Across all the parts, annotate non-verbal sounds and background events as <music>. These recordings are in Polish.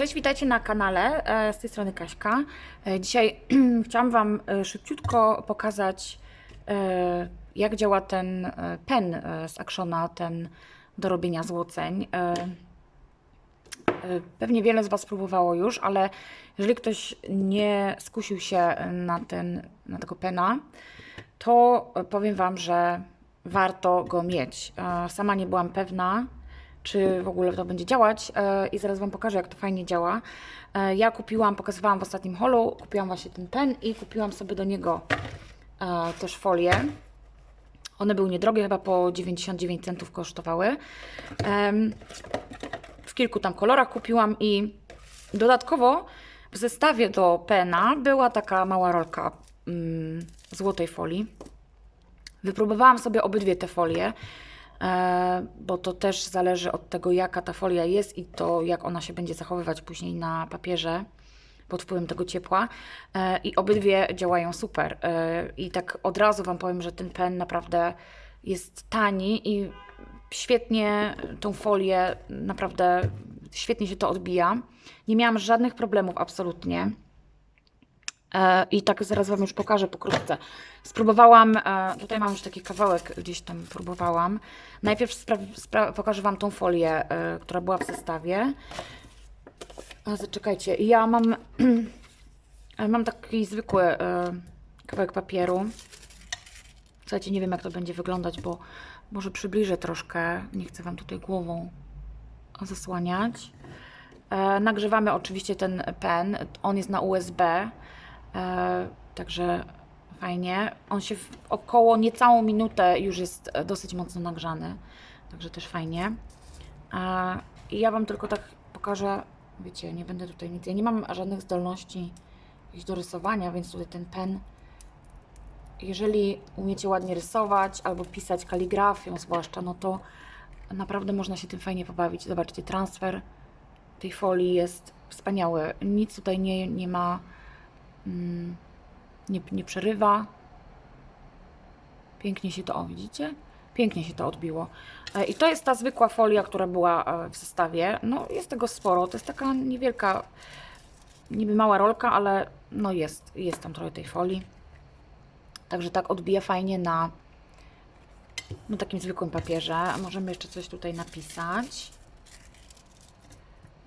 Cześć, witajcie na kanale. e, Z tej strony Kaśka. E, Dzisiaj <clears throat> chciałam Wam e, szybciutko pokazać, jak działa ten pen z Actiona, ten do robienia złoceń. Pewnie wiele z Was próbowało już, ale jeżeli ktoś nie skusił się na, ten, na tego pena, to powiem Wam, że warto go mieć. Sama nie byłam pewna, czy w ogóle to będzie działać e, i zaraz Wam pokażę, jak to fajnie działa. E, Ja kupiłam, pokazywałam w ostatnim holu, kupiłam właśnie ten pen i kupiłam sobie do niego e, też folię. One były niedrogie, chyba po 99 centów kosztowały. W kilku tam kolorach kupiłam i dodatkowo w zestawie do pena była taka mała rolka mm, złotej folii. Wypróbowałam sobie obydwie te folie, bo to też zależy od tego, jaka ta folia jest i to, jak ona się będzie zachowywać później na papierze pod wpływem tego ciepła. E, I obydwie działają super. E, I tak od razu Wam powiem, że ten pen naprawdę jest tani i świetnie tą folię, naprawdę świetnie się to odbija. Nie miałam żadnych problemów absolutnie. E, I tak zaraz Wam już pokażę pokrótce. Spróbowałam, e, tutaj mam już taki kawałek, gdzieś tam próbowałam. Najpierw pokażę Wam tą folię, e, która była w zestawie. Zaczekajcie, ja mam, <clears throat> mam taki zwykły kawałek papieru. Słuchajcie, nie wiem jak to będzie wyglądać, bo może przybliżę troszkę. Nie chcę Wam tutaj głową zasłaniać. Nagrzewamy oczywiście ten pen. On jest na USB, także fajnie. On się w około niecałą minutę już jest e, dosyć mocno nagrzany, także też fajnie. E, I ja Wam tylko tak pokażę, wiecie, nie będę tutaj nic, ja nie mam żadnych zdolności do rysowania, więc tutaj ten pen, jeżeli umiecie ładnie rysować albo pisać kaligrafią zwłaszcza, no to naprawdę można się tym fajnie pobawić. Zobaczcie, transfer tej folii jest wspaniały. Nic tutaj nie, nie ma, nie, nie przerywa. Pięknie się to, o widzicie? Pięknie się to odbiło. E, I to jest ta zwykła folia, która była e, w zestawie. No jest tego sporo, to jest taka niewielka, niby mała rolka, ale no jest, jest tam trochę tej folii. Także tak odbija fajnie na, na takim zwykłym papierze. Możemy jeszcze coś tutaj napisać.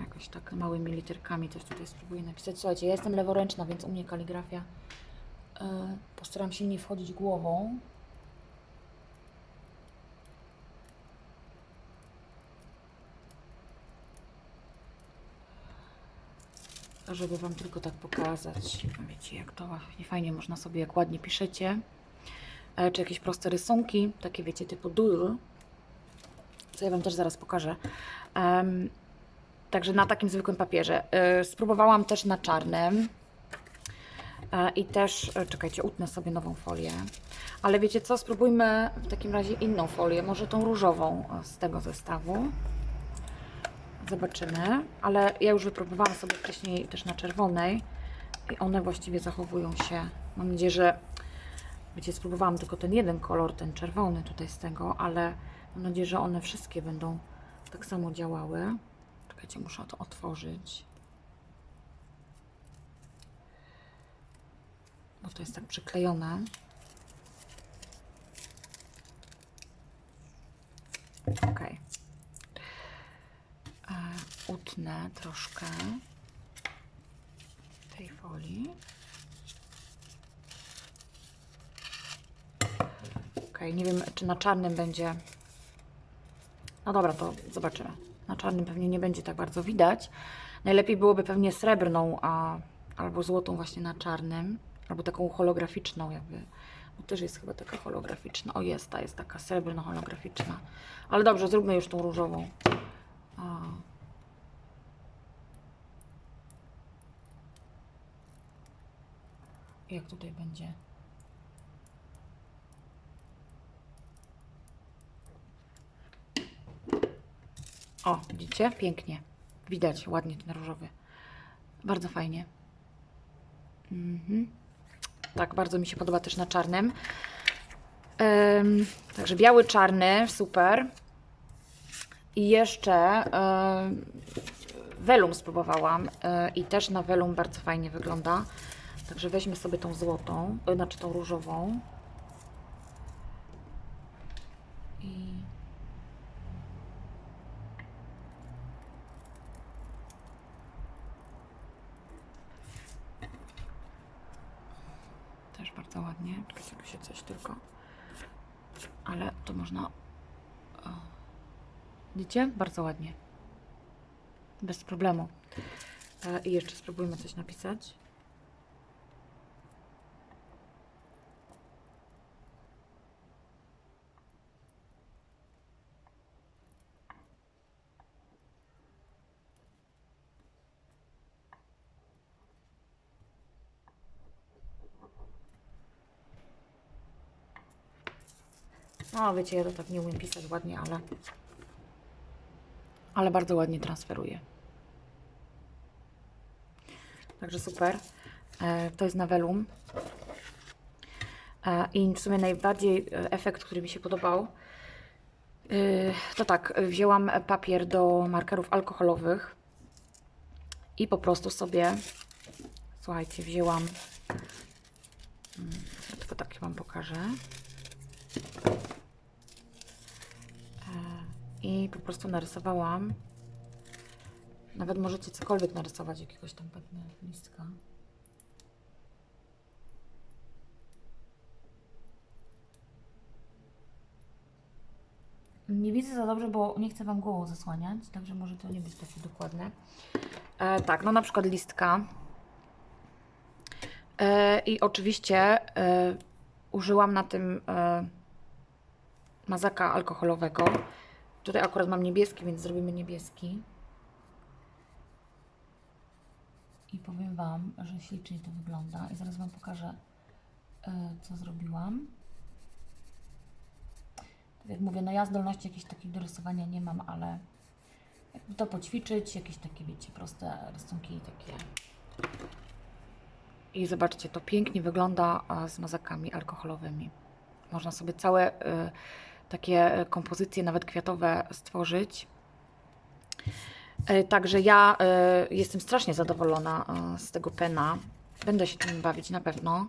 Jakoś tak małymi literkami coś tutaj spróbuję napisać. Słuchajcie, ja jestem leworęczna, więc u mnie kaligrafia. Yy, postaram się nie wchodzić głową. Żeby Wam tylko tak pokazać. Wiecie, jak to fajnie, fajnie można sobie, jak ładnie piszecie. E, czy jakieś proste rysunki, takie wiecie, typu doodle. Co ja Wam też zaraz pokażę. Także na takim zwykłym papierze. Y, Spróbowałam też na czarnym. E, I też, e, czekajcie, utnę sobie nową folię. Ale wiecie co, spróbujmy w takim razie inną folię, może tą różową e, z tego zestawu. Zobaczymy. Ale ja już wypróbowałam sobie wcześniej też na czerwonej i one właściwie zachowują się. Mam nadzieję, że wiecie, spróbowałam tylko ten jeden kolor, ten czerwony tutaj z tego, ale mam nadzieję, że one wszystkie będą tak samo działały. Czekajcie, muszę to otworzyć. Bo to jest tak przyklejone. Ok. E, utnę troszkę tej folii. Ok, nie wiem, czy na czarnym będzie. No dobra, to zobaczymy. Na czarnym pewnie nie będzie tak bardzo widać. Najlepiej byłoby pewnie srebrną, a, albo złotą właśnie na czarnym, albo taką holograficzną jakby. Bo też jest chyba taka holograficzna. O jest, ta jest taka srebrno-holograficzna. Ale dobrze, zróbmy już tą różową. A. Jak tutaj będzie? O, widzicie? Pięknie. Widać ładnie ten różowy. Bardzo fajnie. Mhm. Tak, bardzo mi się podoba też na czarnym. Em, także biały, czarny, super. I jeszcze em, Velum spróbowałam e, i też na Velum bardzo fajnie wygląda. Także weźmy sobie tą złotą, e, znaczy tą różową. Bardzo ładnie. Czekajcie, tu się coś tylko. Ale to można. O. Widzicie? Bardzo ładnie. Bez problemu. E, I jeszcze spróbujmy coś napisać. No, wiecie, ja to tak nie umiem pisać ładnie, ale. Ale bardzo ładnie transferuję. Także super. E, to jest na Velum. E, I w sumie najbardziej e, efekt, który mi się podobał, to tak, wzięłam papier do markerów alkoholowych i po prostu sobie, słuchajcie, wzięłam, mm, ja tylko tak Wam pokażę. I po prostu narysowałam. Nawet możecie cokolwiek narysować, jakiegoś tam pewnie listka. Nie widzę za dobrze, bo nie chcę Wam głową zasłaniać, także może to nie być takie dokładne. E, tak, no na przykład listka. E, I oczywiście e, użyłam na tym e, mazaka alkoholowego. Tutaj akurat mam niebieski, więc zrobimy niebieski. I powiem Wam, że ślicznie to wygląda. I zaraz Wam pokażę, e, co zrobiłam. Tak jak mówię, no ja zdolności jakichś takich do rysowania nie mam, ale jakby to poćwiczyć, jakieś takie, wiecie, proste rysunki takie. I zobaczcie, to pięknie wygląda z mazakami alkoholowymi. Można sobie całe y, takie e, kompozycje, nawet kwiatowe stworzyć. E, Także ja e, jestem strasznie zadowolona z tego pena. Będę się tym bawić na pewno.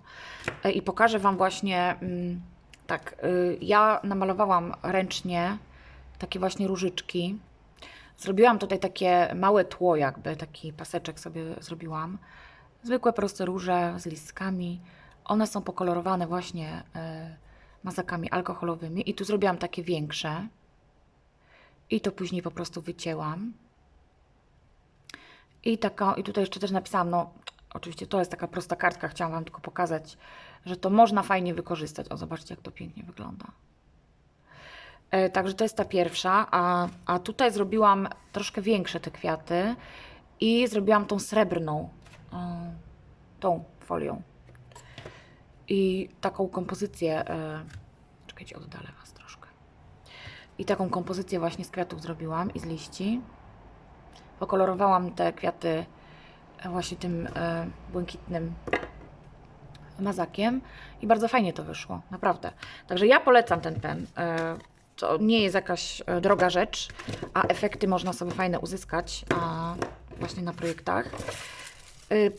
I pokażę Wam właśnie, mm, tak, ja namalowałam ręcznie takie właśnie różyczki. Zrobiłam tutaj takie małe tło jakby, taki paseczek sobie zrobiłam. Zwykłe, proste róże z listkami. One są pokolorowane właśnie mazakami alkoholowymi i tu zrobiłam takie większe. I to później po prostu wycięłam. I, taka, I tutaj jeszcze też napisałam, no oczywiście to jest taka prosta kartka, chciałam Wam tylko pokazać, że to można fajnie wykorzystać. O, zobaczcie jak to pięknie wygląda. E, także to jest ta pierwsza, a, a tutaj zrobiłam troszkę większe te kwiaty i zrobiłam tą srebrną, e, tą folią. I taką kompozycję, e, czekajcie, oddalę Was troszkę. I taką kompozycję właśnie z kwiatów zrobiłam i z liści. Pokolorowałam te kwiaty e, właśnie tym e, błękitnym mazakiem i bardzo fajnie to wyszło, naprawdę. Także ja polecam ten pen. E, To nie jest jakaś droga rzecz, a efekty można sobie fajne uzyskać a właśnie na projektach.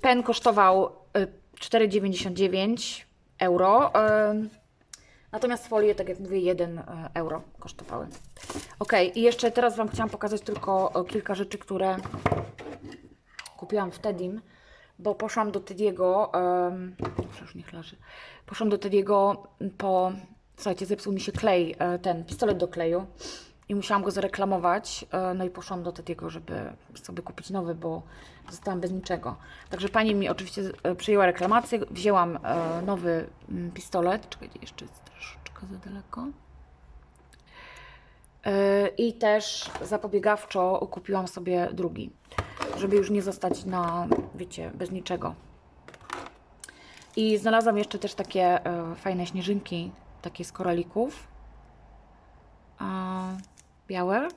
Pen kosztował e, 4,99 euro. e, Natomiast folie, tak jak mówię, 1 euro kosztowały. Ok, i jeszcze teraz Wam chciałam pokazać tylko e, kilka rzeczy, które kupiłam w Tedim, bo poszłam do Tediego, um, niech leży, poszłam do Tediego po, słuchajcie, zepsuł mi się klej, e, ten pistolet do kleju i musiałam go zareklamować, e, no i poszłam do Tediego, żeby sobie kupić nowy, bo zostałam bez niczego. Także pani mi oczywiście e, przyjęła reklamację, wzięłam e, nowy mm, pistolet, czekajcie, jeszcze jest troszeczkę za daleko. I też zapobiegawczo kupiłam sobie drugi, żeby już nie zostać na, wiecie, bez niczego. I znalazłam jeszcze też takie fajne śnieżynki, takie z koralików. Białe,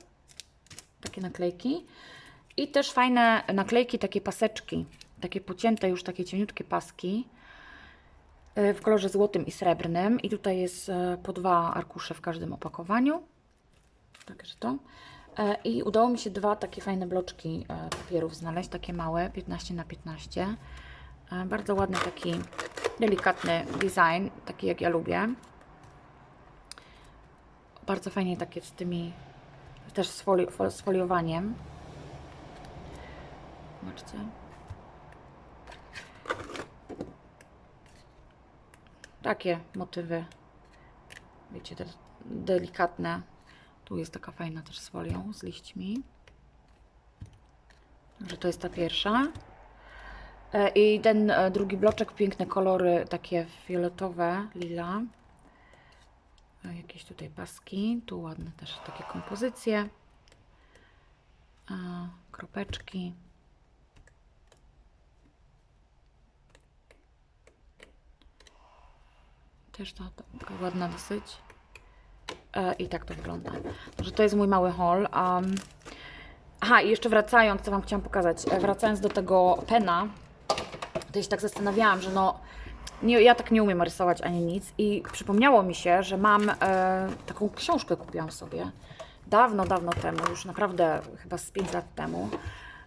takie naklejki. I też fajne naklejki, takie paseczki, takie pocięte już, takie cieniutkie paski e, w kolorze złotym i srebrnym. I tutaj jest e, po dwa arkusze w każdym opakowaniu. Także to. E, I udało mi się dwa takie fajne bloczki papierów znaleźć, takie małe, 15 na 15 E, Bardzo ładny taki delikatny design, taki jak ja lubię. Bardzo fajnie takie z tymi też z, foli, fol- z foliowaniem. Zobaczcie. Takie motywy. Wiecie, te delikatne. Tu jest taka fajna też z folią, z liśćmi. Także to jest ta pierwsza. E, I ten e, drugi bloczek, piękne kolory, takie fioletowe, lila. Jakieś tutaj paski, tu ładne też takie kompozycje. Kropeczki. Też ta taka ładna dosyć. E, I tak to wygląda. Także to jest mój mały haul. Um, aha, i jeszcze wracając, co Wam chciałam pokazać. E, Wracając do tego pena, to ja się tak zastanawiałam, że no, nie, ja tak nie umiem rysować ani nic i przypomniało mi się, że mam e, taką książkę kupiłam sobie dawno, dawno temu, już naprawdę chyba z 5 lat temu.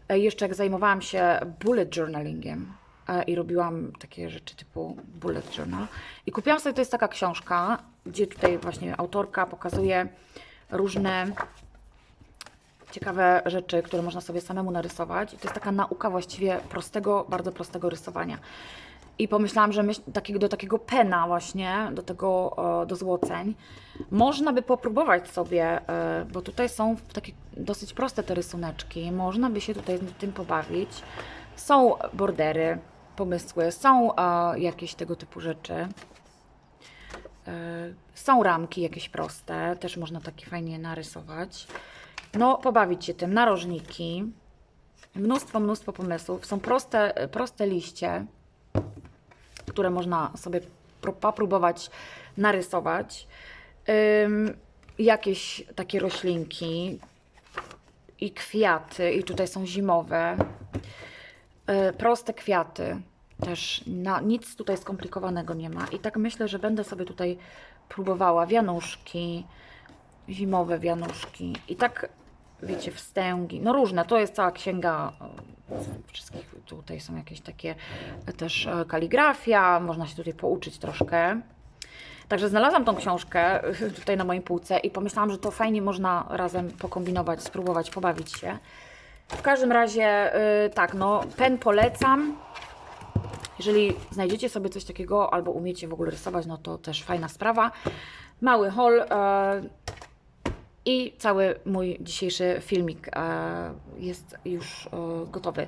E, jeszcze jak zajmowałam się bullet journalingiem e, i robiłam takie rzeczy typu bullet journal. I kupiłam sobie, to jest taka książka, gdzie tutaj właśnie autorka pokazuje różne ciekawe rzeczy, które można sobie samemu narysować. I to jest taka nauka właściwie prostego, bardzo prostego rysowania. I pomyślałam, że myśl, takiego, do takiego pena właśnie, do tego, do złoceń, można by popróbować sobie, e, bo tutaj są takie dosyć proste te rysuneczki, można by się tutaj z tym pobawić. Są bordery, pomysły, są e, jakieś tego typu rzeczy. E, Są ramki jakieś proste, też można takie fajnie narysować. No, pobawić się tym, narożniki. Mnóstwo, mnóstwo pomysłów. Są proste, proste liście, które można sobie pró- popróbować narysować. Jakieś takie roślinki i kwiaty, i tutaj są zimowe. Y, proste kwiaty. Też na, nic tutaj skomplikowanego nie ma. I tak myślę, że będę sobie tutaj próbowała wianuszki, zimowe wianuszki. I tak, wiecie, wstęgi. No różne, to jest cała księga e, wszystkich. Tutaj są jakieś takie e, też e, kaligrafia, można się tutaj pouczyć troszkę. Także znalazłam tą książkę tutaj na mojej półce i pomyślałam, że to fajnie można razem pokombinować, spróbować, pobawić się. W każdym razie, tak, no, pen polecam. Jeżeli znajdziecie sobie coś takiego albo umiecie w ogóle rysować, no to też fajna sprawa. Mały e, i cały mój dzisiejszy filmik e, jest już e, gotowy.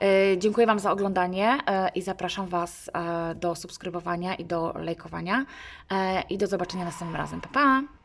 E, Dziękuję Wam za oglądanie i zapraszam Was do subskrybowania i do lajkowania. I do zobaczenia następnym razem. Pa, pa!